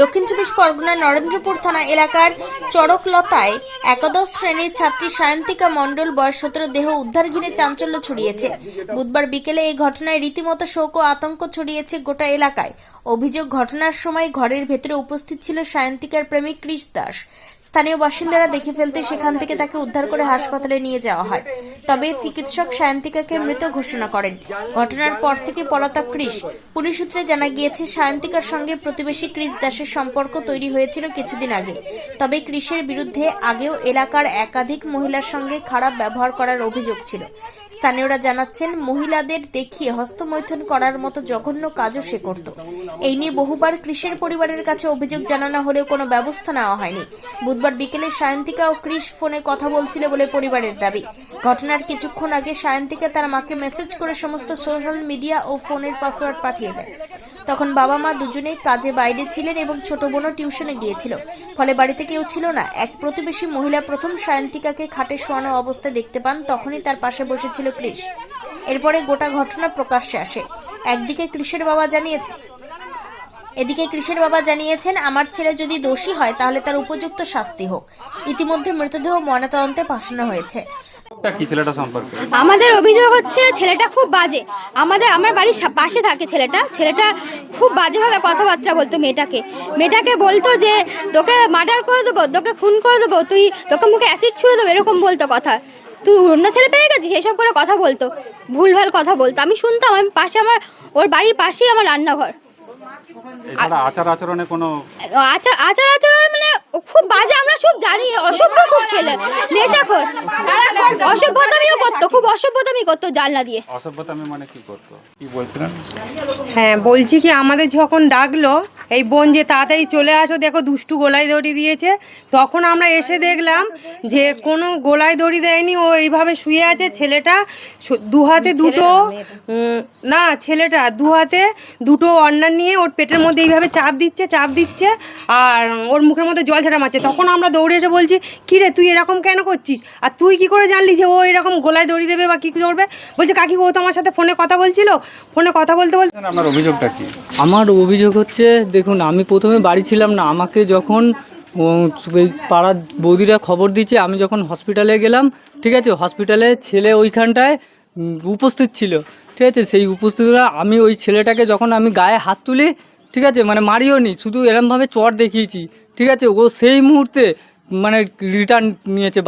দক্ষিণ চব্বিশ পরগনার নরেন্দ্রপুর থানা এলাকার চড়কলতায় একাদশ শ্রেণির ছাত্রী সায়ন্তিকা মণ্ডল বয়স সতেরো, দেহ উদ্ধার ঘিরে চাঞ্চল্য ছড়িয়েছে। বুধবার বিকেলে এই ঘটনায় রীতিমতো শোক ও আতঙ্ক ছড়িয়েছে গোটা এলাকায়। অভিযোগ ঘটনার সময় ঘরের ভেতরে উপস্থিত ছিল সায়ন্তিকার প্রেমিক কৃষ দাস। স্থানীয় বাসিন্দারা দেখে ফেলতে সেখান থেকে তাকে উদ্ধার করে হাসপাতালে নিয়ে যাওয়া হয়। তবে চিকিৎসক সায়ন্তিকাকে মৃত ঘোষণা করেন। ঘটনার পর থেকে পলাতক কৃষ। পুলিশ সূত্রে জানা গিয়েছে, সায়ন্তিকার সঙ্গে প্রতিবেশী কৃষ দাসের সম্পর্ক তৈরি হয়েছিল কিছুদিন আগে। তবে কৃষের বিরুদ্ধে আগেও এলাকার একাধিক মহিলার সঙ্গে খারাপ ব্যবহার করার অভিযোগ ছিল। স্থানীয়রা জানাচ্ছেন, মহিলাদের দেখিয়ে হস্তমৈথুন করার মতো জঘন্য কাজও সে করত। এই নিয়ে বহুবার কৃষের পরিবারের কাছে অভিযোগ জানানো হলেও কোনো ব্যবস্থা নেওয়া হয়নি। বুধবার বিকেলে সায়ন্তিকা ও কৃষ ফোনে কথা বলছিল বলে পরিবারের দাবি। ঘটনার কিছুক্ষণ আগে সায়ন্তিকা তার মাকে মেসেজ করে সমস্ত সোশ্যাল মিডিয়া ও ফোনের পাসওয়ার্ড পাঠিয়ে দেয়। তখন বাবা মা দুজনেই কাজে বাইরে ছিলেন এবং ছোট বোনও টিউশনে গিয়েছিল। ফলে বাড়িতে কেউ ছিল না। এক প্রতিবেশী মহিলা প্রথম সায়ন্তিকাকে খাটে শোয়ানো অবস্থায় দেখতে পান, তখনই তার পাশে বসেছিল কৃষ। এরপরে গোটা ঘটনা প্রকাশ্যে আসে। একদিকে কৃষের বাবা জানিয়েছে, এদিকে কৃষের বাবা জানিয়েছেন, আমার ছেলে যদি দোষী হয়, তাহলে তার উপযুক্ত শাস্তি হোক। ইতিমধ্যে মৃতদেহ ময়নাতদন্তে পাঠানো হয়েছে। কি ছেলেটা সম্পর্কে? আমাদের অভিযোগ হচ্ছে ছেলেটা খুব বাজে। আমাদের আমার বাড়ির সা- পাশে থাকে ছেলেটা। ছেলেটা খুব বাজেভাবে কথাবার্তা বলতো মেয়েটাকে। মেয়েটাকে বলতো যে তোকে মার্ডার করে দেবো তোকে খুন করে দেবো তুই তোকে মুখে অ্যাসিড ছুড়ে দেবো এরকম বলতো কথা। তুই অন্য ছেলে পেয়ে গেছিস এসব করে কথা বলতো। ভুলভাল কথা বলতো। আমি শুনতাম আমি পাশে আমার ওর বাড়ির পাশেই আমার রান্নাঘর। এছাড়া আচার আচরণে কোনো আচার আচার আচরণ ও খুব বাজে আমরা সব জানি অসভ্য খুব ছেলে। নেশাখোর। অসভ্যতামিও করতো খুব অসভ্যতামি করতো জানলা দিয়ে। অসভ্যতামি মানে কি করতো? কি বলছিলেন? হ্যাঁ বলছি কি আমাদের যখন ডাকলো এই বোন যে তাড়াতাড়ি চলে আসো দেখো দুষ্টু গোলায় দড়ি দিয়েছে। তখন আমরা এসে দেখলাম যে কোনো গোলায় দড়ি দেয়নি ও এইভাবে শুয়ে আছে। ছেলেটা দু হাতে দুটো না ছেলেটা দু হাতে দুটো অন্যান নিয়ে ওর পেটের মধ্যে এইভাবে চাপ দিচ্ছে চাপ দিচ্ছে আর ওর মুখের মধ্যে জল ছাটা মারছে। তখন আমরা দৌড়ে এসে বলছি কী রে তুই এরকম কেন করছিস? আর তুই কি করে জানলি যে ও এরকম গোলায় দড়ি দেবে বা কী করবে? বলছে কাকি ও তো আমার সাথে ফোনে কথা বলছিল। ফোনে কথা বলতে বলতে আপনার অভিযোগটা কি? আমার অভিযোগ হচ্ছে দেখুন, আমি প্রথমে বাড়ি ছিলাম না। আমাকে যখন পাড়ার বৌদিরা খবর দিচ্ছে, আমি যখন হসপিটালে গেলাম, ঠিক আছে হসপিটালে ছেলে ওইখানটায় উপস্থিত ছিল। ঠিক আছে, সেই উপস্থিতরা, আমি ওই ছেলেটাকে যখন আমি গায়ে হাত তুলি, ঠিক আছে মানে মারিও নি, শুধু এরমভাবে চট দেখিয়েছি। ঠিক আছে, ও সেই মুহূর্তে মানে রিটার্ন নিয়েছে।